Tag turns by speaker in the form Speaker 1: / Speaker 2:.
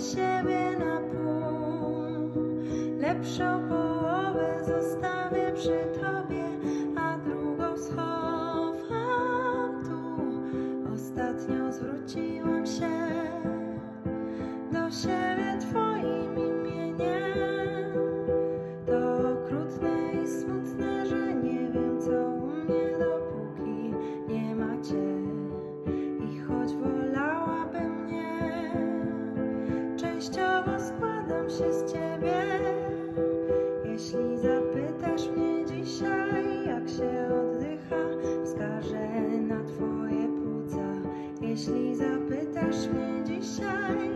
Speaker 1: siebie na pół. Lepszą połowę zostawię przy całościowo składam się z ciebie. Jeśli zapytasz mnie dzisiaj, jak się oddycha, wskażę na twoje płuca. Jeśli zapytasz mnie dzisiaj,